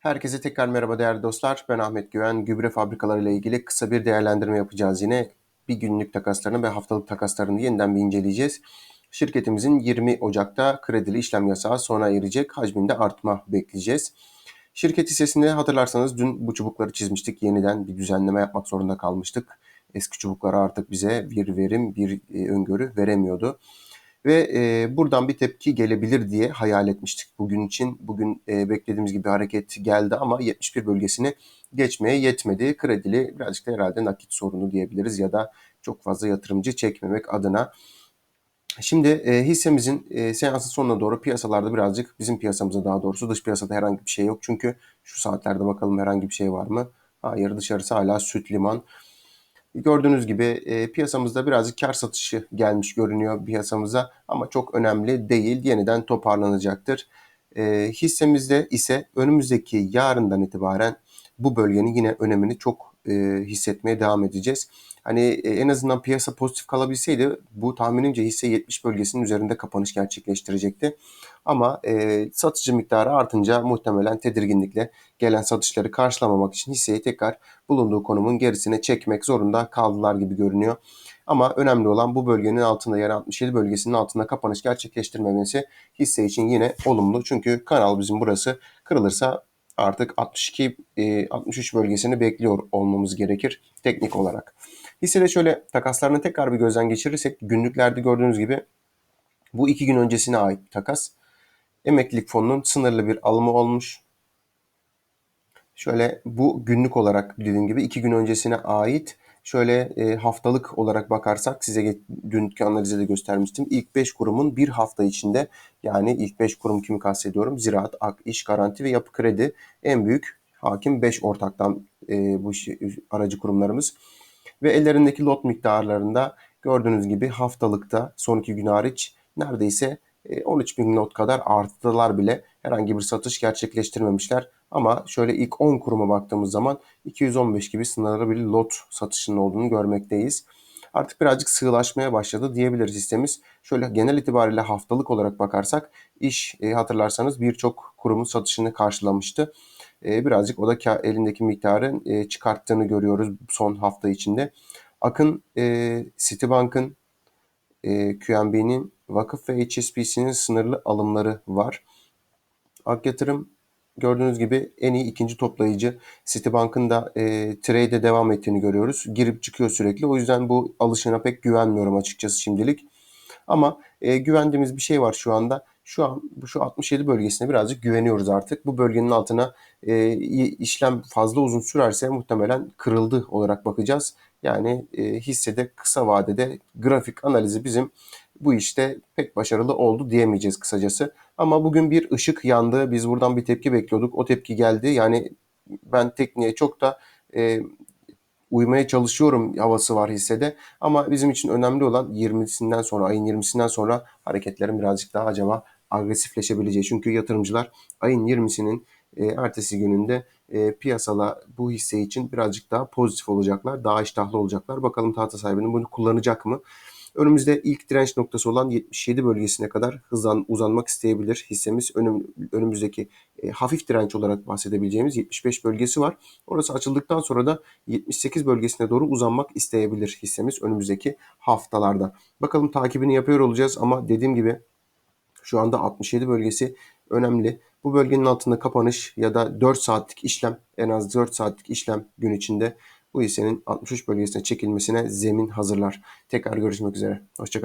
Herkese tekrar merhaba değerli dostlar. Ben Ahmet Güven. Gübre fabrikaları ile ilgili kısa bir değerlendirme yapacağız yine. Bir günlük takaslarını ve haftalık takaslarını yeniden bir inceleyeceğiz. Şirketimizin 20 Ocak'ta kredili işlem yasağı sona erecek. Hacminde artma bekleyeceğiz. Şirket hissesinde hatırlarsanız dün bu çubukları çizmiştik. Yeniden bir düzenleme yapmak zorunda kalmıştık. Eski çubuklar artık bize bir verim, bir e, öngörü veremiyordu. Ve e, buradan bir tepki gelebilir diye hayal etmiştik bugün için. Bugün e, beklediğimiz gibi hareket geldi ama 71 bölgesini geçmeye yetmedi. Kredili birazcık da herhalde nakit sorunu diyebiliriz ya da çok fazla yatırımcı çekmemek adına. Şimdi e, hissemizin e, seansın sonuna doğru piyasalarda birazcık bizim piyasamıza daha doğrusu dış piyasada herhangi bir şey yok. Çünkü şu saatlerde bakalım herhangi bir şey var mı? Hayır dışarısı hala süt liman. Gördüğünüz gibi e, piyasamızda birazcık kar satışı gelmiş görünüyor piyasamıza ama çok önemli değil. Yeniden toparlanacaktır. E, hissemizde ise önümüzdeki yarından itibaren bu bölgenin yine önemini çok e, hissetmeye devam edeceğiz. Hani e, en azından piyasa pozitif kalabilseydi bu tahminimce hisse 70 bölgesinin üzerinde kapanış gerçekleştirecekti. Ama e, satıcı miktarı artınca muhtemelen tedirginlikle gelen satışları karşılamamak için hisseyi tekrar bulunduğu konumun gerisine çekmek zorunda kaldılar gibi görünüyor. Ama önemli olan bu bölgenin altında yani 67 bölgesinin altında kapanış gerçekleştirmemesi hisse için yine olumlu. Çünkü kanal bizim burası kırılırsa artık 62 63 bölgesini bekliyor olmamız gerekir teknik olarak. Hissede şöyle takaslarını tekrar bir gözden geçirirsek günlüklerde gördüğünüz gibi bu iki gün öncesine ait takas. Emeklilik fonunun sınırlı bir alımı olmuş. Şöyle bu günlük olarak dediğim gibi iki gün öncesine ait şöyle e, haftalık olarak bakarsak size dünkü analize de göstermiştim. İlk 5 kurumun bir hafta içinde yani ilk 5 kurum kimi kastediyorum? Ziraat, Ak, İş, Garanti ve Yapı Kredi en büyük hakim 5 ortaktan e, bu işi, aracı kurumlarımız. Ve ellerindeki lot miktarlarında gördüğünüz gibi haftalıkta son iki gün hariç neredeyse 13 e, bin lot kadar arttılar bile. Herhangi bir satış gerçekleştirmemişler. Ama şöyle ilk 10 kuruma baktığımız zaman 215 gibi sınırlı bir lot satışının olduğunu görmekteyiz. Artık birazcık sığlaşmaya başladı diyebiliriz sistemimiz. Şöyle genel itibariyle haftalık olarak bakarsak iş e, hatırlarsanız birçok kurumun satışını karşılamıştı. E, birazcık o da elindeki miktarı çıkarttığını görüyoruz son hafta içinde. Akın Citibank'ın, QNB'nin, Vakıf ve HSBC'nin sınırlı alımları var. Ak Yatırım gördüğünüz gibi en iyi ikinci toplayıcı. Citibank'ın da e, trade'e devam ettiğini görüyoruz. Girip çıkıyor sürekli. O yüzden bu alışına pek güvenmiyorum açıkçası şimdilik. Ama e, güvendiğimiz bir şey var şu anda. Şu an bu şu 67 bölgesine birazcık güveniyoruz artık. Bu bölgenin altına e, işlem fazla uzun sürerse muhtemelen kırıldı olarak bakacağız. Yani e, hissede kısa vadede grafik analizi bizim bu işte pek başarılı oldu diyemeyeceğiz kısacası. Ama bugün bir ışık yandı. Biz buradan bir tepki bekliyorduk. O tepki geldi. Yani ben tekniğe çok da e, uymaya çalışıyorum havası var hissede. Ama bizim için önemli olan 20'sinden sonra, ayın 20'sinden sonra hareketlerin birazcık daha acaba agresifleşebileceği. Çünkü yatırımcılar ayın 20'sinin e, ertesi gününde e, piyasala bu hisse için birazcık daha pozitif olacaklar. Daha iştahlı olacaklar. Bakalım tahta sahibinin bunu kullanacak mı? Önümüzde ilk direnç noktası olan 77 bölgesine kadar hızlan uzanmak isteyebilir hissemiz. Önüm, önümüzdeki e, hafif direnç olarak bahsedebileceğimiz 75 bölgesi var. Orası açıldıktan sonra da 78 bölgesine doğru uzanmak isteyebilir hissemiz önümüzdeki haftalarda. Bakalım takibini yapıyor olacağız ama dediğim gibi şu anda 67 bölgesi önemli. Bu bölgenin altında kapanış ya da 4 saatlik işlem en az 4 saatlik işlem gün içinde bu hissenin 63 bölgesine çekilmesine zemin hazırlar. Tekrar görüşmek üzere. Hoşçakalın.